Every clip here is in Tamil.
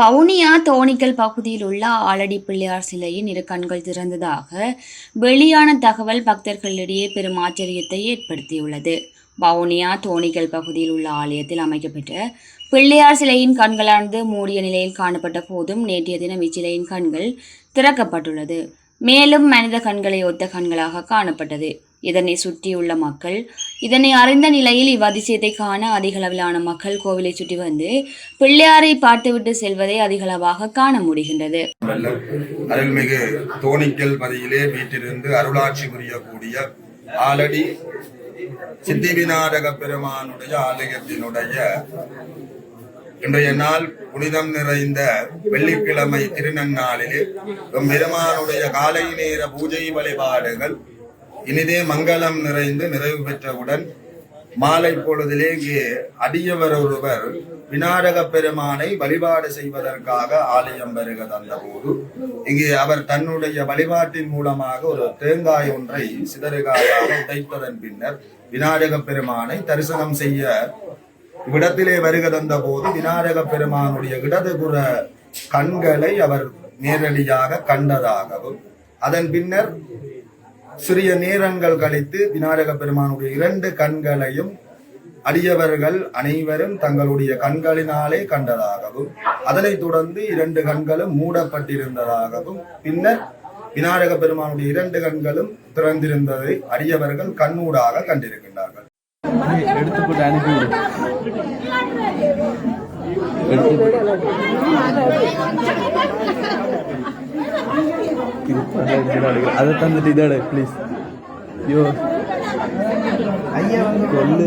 வவுனியா தோணிக்கல் பகுதியில் உள்ள ஆலடி பிள்ளையார் சிலையின் இரு கண்கள் திறந்ததாக வெளியான தகவல் பக்தர்களிடையே பெரும் ஆச்சரியத்தை ஏற்படுத்தியுள்ளது. வவுனியா தோணிக்கல் பகுதியில் உள்ள ஆலயத்தில் அமைக்கப்பட்ட பிள்ளையார் சிலையின் கண்களானது மூடிய நிலையில் காணப்பட்ட போதும் நேற்றைய தினம் இச்சிலையின் கண்கள் திறக்கப்பட்டுள்ளது. மேலும் மனித கண்களை ஒத்த கண்களாக காணப்பட்டது. இதனை சுற்றியுள்ள மக்கள் இதனை அறிந்த நிலையில் இவ்வதிசயத்தை காண அதிகளவிலான மக்கள் கோவிலை சுற்றி வந்து பிள்ளையாரை பார்த்துவிட்டு செல்வதை அதிகளவாக காண முடிகின்றது. அருள்மிகு தோணிக்கல் பதியிலே வீட்டிலிருந்து அருளாட்சி புரியக்கூடிய ஆலடி சித்தி விநாயக பெருமானுடைய ஆலயத்தினுடைய இன்றைய நாள் புனிதம் நிறைந்த வெள்ளிக்கிழமை திருநன்னாளிலே பெருமானுடைய காலை நேர பூஜை வழிபாடுகள் இனிதே மங்களம் நிறைந்து நிறைவு பெற்றவுடன் மாலை பொழுதிலே இங்கே அடியவர் ஒருவர் விநாடக பெருமானை வழிபாடு செய்வதற்காக ஆலயம் வருக தந்தபோது இங்கே அவர் தன்னுடைய வழிபாட்டின் மூலமாக ஒரு தேங்காய் ஒன்றை சிதறுகாயாக உடைத்ததன் பின்னர் விநாயக பெருமானை தரிசனம் செய்ய இவ்விடத்திலே வருக தந்த போது விநாயக பெருமானுடைய இடதுபுற கண்களை அவர் நேரடியாக கண்டதாகவும் அதன் பின்னர் சிறிய நேரங்கள் கழித்து விநாயக பெருமானுடைய இரண்டு கண்களையும் அடியவர்கள் அனைவரும் தங்களுடைய கண்களினாலே கண்டதாகவும் அதனைத் தொடர்ந்து இரண்டு கண்களும் மூடப்பட்டிருந்ததாகவும் பின்னர் விநாயக பெருமானுடைய இரண்டு கண்களும் திறந்திருந்ததை அடியவர்கள் கண்ணூடாக கண்டிருக்கின்றார்கள். அதை தந்துட்டு இதோட ப்ளீஸ் ஐயோ ஐயா கொல்லு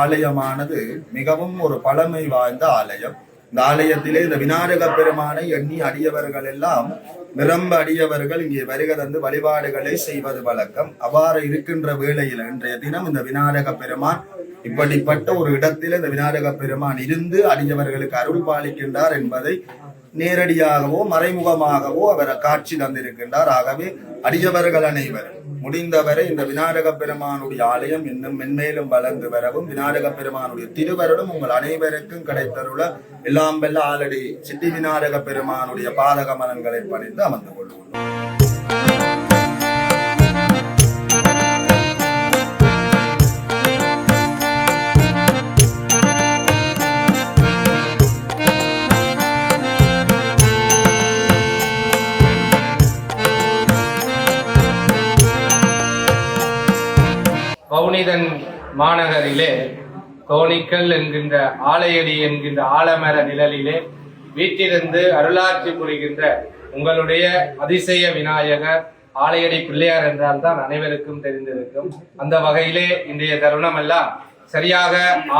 ஆலயமானது மிகவும் ஒரு பழமை வாய்ந்த ஆலயம். இந்த ஆலயத்திலே இந்த விநாயக பெருமானை எண்ணி அடியவர்கள் எல்லாம் நிரம்ப அடியவர்கள் இங்கே வருக தந்து வழிபாடுகளை செய்வது வழக்கம். அவ்வாறு இருக்கின்ற வேளையில் இன்றைய தினம் இந்த விநாயக பெருமான் இப்படிப்பட்ட ஒரு இடத்தில் இந்த விநாயக பெருமான் இருந்து அடியவர்களுக்கு அருள் பாலிக்கின்றார் என்பதை நேரடியாகவோ மறைமுகமாகவோ அவர் காட்சி தந்திருக்கின்றார். ஆகவே அடியவர்கள் அனைவரும் முடிந்தவரை இந்த விநாயக பெருமானுடைய ஆலயம் இன்னும் மென்மேலும் வளர்ந்து வரவும் விநாயக பெருமானுடைய திருவருடும் உங்கள் அனைவருக்கும் கிடைத்தருள எல்லாம் வெல்ல ஆலடி சித்தி விநாயக பெருமானுடைய பாதக மலன்களை பணிந்து அமர்ந்து கொள்வோம் பவுனிதன் மாநகரிலே தோணிக்கல் என்கின்ற ஆலையடி என்கின்ற ஆலமர நிழலிலே வீட்டிலிருந்து அருளாட்சி புரிகின்ற உங்களுடைய அதிசய விநாயகர் ஆலையடி பிள்ளையார் என்றால் தான் அனைவருக்கும் தெரிந்திருக்கும். அந்த வகையிலே இன்றைய தருணம் எல்லாம் சரியாக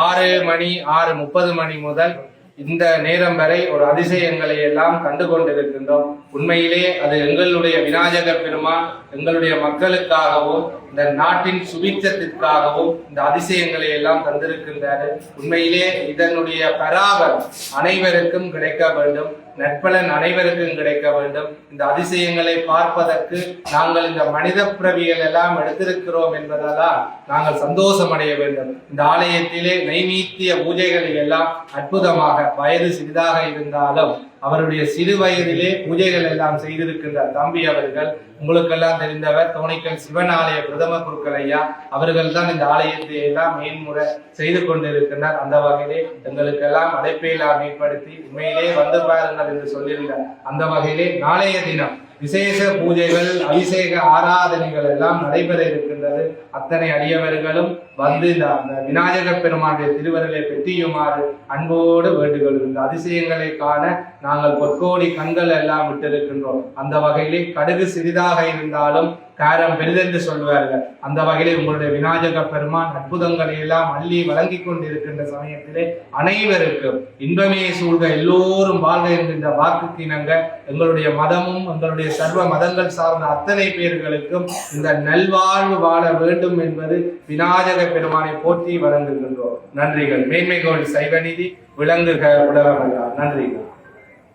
ஆறு மணி ஆறு முப்பது மணி முதல் இந்த நேரம் வரை ஒரு அதிசயங்களை எல்லாம் கண்டு கொண்டிருக்கின்றோம் உண்மையிலே அது எங்களுடைய விநாயக பெருமான் எங்களுடைய மக்களுக்காகவும் இந்த நாட்டின் சுபிச்சத்திற்காகவும் இந்த அதிசயங்களை எல்லாம் தந்திருக்கின்றாரு. உண்மையிலே இதனுடைய பராபரம் அனைவருக்கும் கிடைக்க வேண்டும். நற்பலன் அனைவருக்கும் கிடைக்க வேண்டும். இந்த அதிசயங்களை பார்ப்பதற்கு நாங்கள் இந்த மனித பிறவிகள் எல்லாம் எடுத்திருக்கிறோம் என்பதால் நாங்கள் சந்தோஷம் அடைய வேண்டும். இந்த ஆலயத்திலே நைமீத்திய பூஜைகளில் எல்லாம் அற்புதமாக வயது சிறிதாக இருந்தாலும் அவருடைய சிறு வயதிலே பூஜைகள் எல்லாம் செய்திருக்கின்ற தம்பி அவர்கள் உங்களுக்கெல்லாம் தெரிந்தவர் தோணிக்கல் சிவன் ஆலய பிரதம குருக்கள் ஐயா. அவர்கள் தான் இந்த ஆலயத்தை எல்லாம் மேன்முறை செய்து கொண்டிருக்கின்றார் அந்த வகையிலே எங்களுக்கெல்லாம் அழைப்பையெல்லாம் ஏற்படுத்தி உண்மையிலே வந்து பாருங்கள் என்று சொல்லியிருந்தார். அந்த வகையிலே நாளைய தினம் விசேஷ பூஜைகள் அபிஷேக ஆராதனைகள் எல்லாம் நடைபெற இருக்கின்றது. அத்தனை அடியவர்களும் வந்து இந்த அந்த விநாயக பெருமானுடைய திருவருளை பெற்றியுமாறு அன்போடு வேண்டுகொள் இந்த அதிசயங்களை காண நாங்கள் பொற்கோடி கண்கள் எல்லாம் விட்டிருக்கின்றோம். அந்த வகையிலே கடுகு சிறிதாக இருந்தாலும் காரம் பெரிதென்று சொல்வார்கள் அந்த வகையில் உங்களுடைய விநாயக பெருமான் அற்புதங்களை எல்லாம் அள்ளி வழங்கி கொண்டிருக்கின்ற சமயத்திலே அனைவருக்கும் இன்பமே சூழ்க எல்லோரும் வாழ்க என்கின்ற வாக்குக்கு இணங்க எங்களுடைய மதமும் எங்களுடைய சர்வ மதங்கள் சார்ந்த அத்தனை பேர்களுக்கும் இந்த நல்வாழ்வு வாழ வேண்டும் என்பது விநாயக பெருமானை போற்றி வழங்குகின்றோம். நன்றிகள். மேன்மை கோவில் சைவநிதி விளங்குக உலகமெல்லாம் நன்றிகள்.